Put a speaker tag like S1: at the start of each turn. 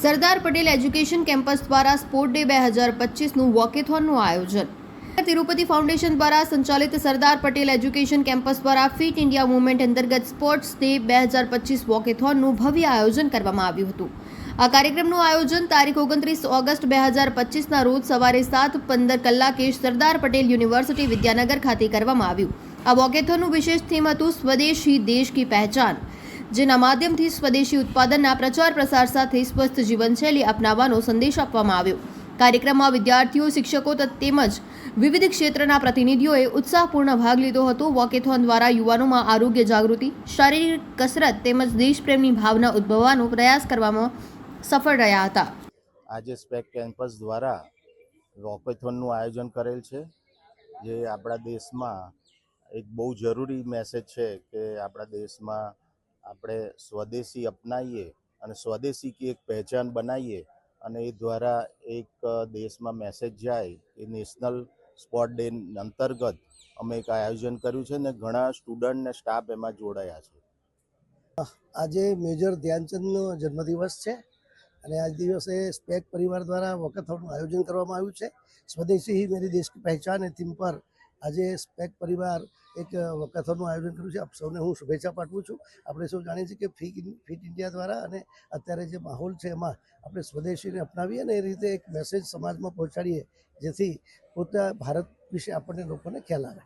S1: સરદાર Patel education campus દ્વારા sport day બે હજાર પચીસનું વોકેથોનનું આયોજન. તિરુપતિ ફાઉન્ડેશન દ્વારા સંચાલિત સરદાર પટેલ એજ્યુકેશન કેમ્પસ દ્વારા ફિટ ઇન્ડિયા મુવમેન્ટ અંતર્ગત સ્પોર્ટ્સ ડે બે હજાર પચીસ વોકેથોનનું ભવ્ય આયોજન કરવામાં આવ્યું હતું. આ કાર્યક્રમનું આયોજન તારીખ ઓગણત્રીસ ઓગસ્ટ બે હજાર પચીસના રોજ સવારે સાત પંદર કલાકે સરદાર પટેલ યુનિવર્સિટી વિદ્યાનગર ખાતે કરવામાં આવ્યું. આ વોકેથોનનું વિશેષ થીમ હતું સ્વદેશી દેશ કી પહેચાન. જેના માધ્યમથી સ્વદેશી ઉત્પાદનના પ્રચાર પ્રસાર સાથે સ્વસ્થ જીવનશૈલી અપનાવવાનો સંદેશ આપવામાં આવ્યો. કાર્યક્રમમાં વિદ્યાર્થીઓ, શિક્ષકો તેમજ વિવિધ ક્ષેત્રના પ્રતિનિધિઓએ ઉત્સાહપૂર્ણ ભાગ લીધો હતો. વોકેથોન દ્વારા યુવાનોમાં આરોગ્ય જાગૃતિ, શારીરિક કસરત તેમજ દેશપ્રેમની ભાવના ઉદ્ભવવાનો પ્રયાસ કરવામાં સફળ રહ્યા હતા.
S2: આજે સ્પેક કેમ્પસ દ્વારા વોકેથોનનું આયોજન કરેલ છે, જે આપણા દેશમાં એક બહુ જરૂરી મેસેજ છે કે આપણા દેશમાં આપણે સ્વદેશી અપનાવીએ અને સ્વદેશી કે એક પહેચાન બનાવીએ અને એ દ્વારા એક દેશમાં મેસેજ જાય એ નેશનલ સ્પોર્ટ ડે અંતર્ગત અમે એક આયોજન કર્યું છે ને ઘણા સ્ટુડન્ટ ને સ્ટાફ એમાં જોડાયા છે.
S3: આજે મેજર ધ્યાનચંદનો જન્મદિવસ છે અને આજ દિવસે સ્પેક પરિવાર દ્વારા વખતનું આયોજન કરવામાં આવ્યું છે. સ્વદેશી હી મેરી દેશ પહેચાન એ થીમ પર આજે સ્પેક પરિવાર એક વોકેથોનનું આયોજન કર્યું છે. આપ સૌને હું શુભેચ્છા પાઠવું છું. આપણે સૌ જાણીએ છીએ કે ફિટ ફિટ ઇન્ડિયા દ્વારા અને અત્યારે જે માહોલ છે એમાં આપણે સ્વદેશીને અપનાવીએ અને એ રીતે એક મેસેજ સમાજમાં પહોંચાડીએ જેથી પોતા ભારત વિશે આપણને લોકોને ખ્યાલ આવે.